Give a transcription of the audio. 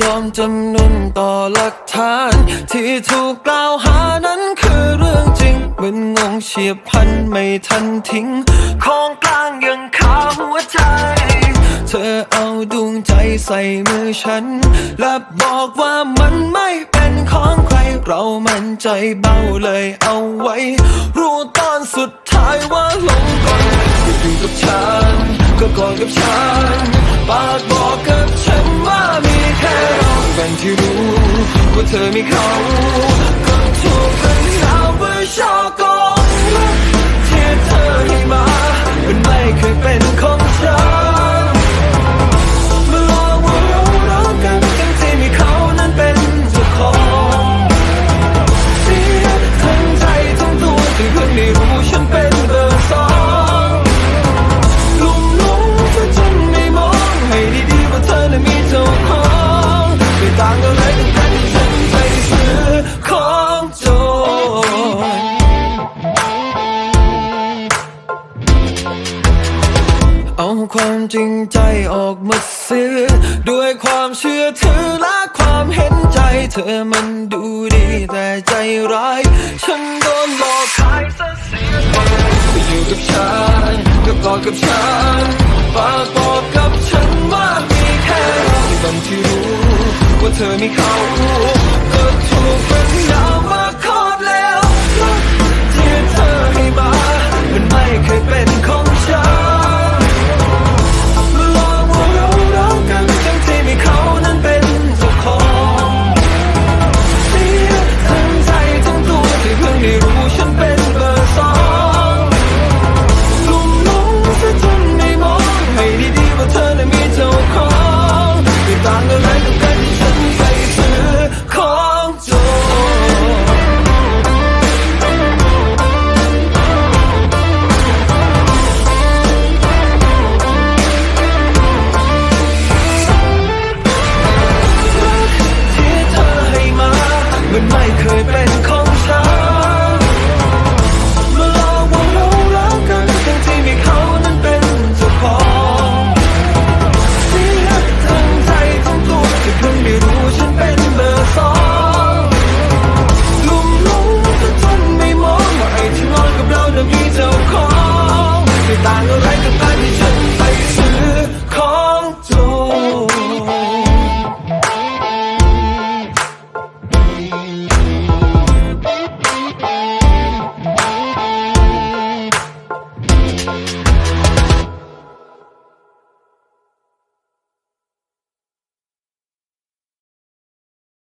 ยอมจำนนต่อหลักฐาน ที่ถูกกล่าวหานั้นคือเรื่องจริงมันงงเฉียบพลันไม่ทันทิ้ง ของกลางยังคาหัวใจ เธอเอาดวงใจใส่มือฉัน และบอกว่ามันไม่เป็นของใคร เรามันใจเบาเลยเอาไว้ รู้ตอนสุดท้ายว่าหลงกลอยู่กับฉัน ก็กอดกับฉันปากบอกกัน เธอมีเขาก็ถูกเป็นสาวเบอร์ชอบกงที่เธอให้มามันไม่เคยเป็นของฉันมาลองว่าเรารักกันทั้งที่มีเขานั้นเป็นเจ้าของเสียทั้งใจทั้งตัวที่เพิ่งได้รู้ฉันเป็นเบอร์สองลุ่มหลงเธอจนไม่มองให้ดีๆว่าเธอนั้นมีเจ้าของไม่ต่างกับ ความจริงใจออกมาซื้อ ด้วยความเชื่อถือและความเห็นใจ เธอมันดูดีแต่ใจร้าย ฉันโดนหลอกขายซะเสียไปอยู่กับฉันก็กอดกับฉันปากบอกกับฉันว่ามีแค่เราตอนที่รู้ ว่าเธอมีเขาก็ถูกเป็นยาวมา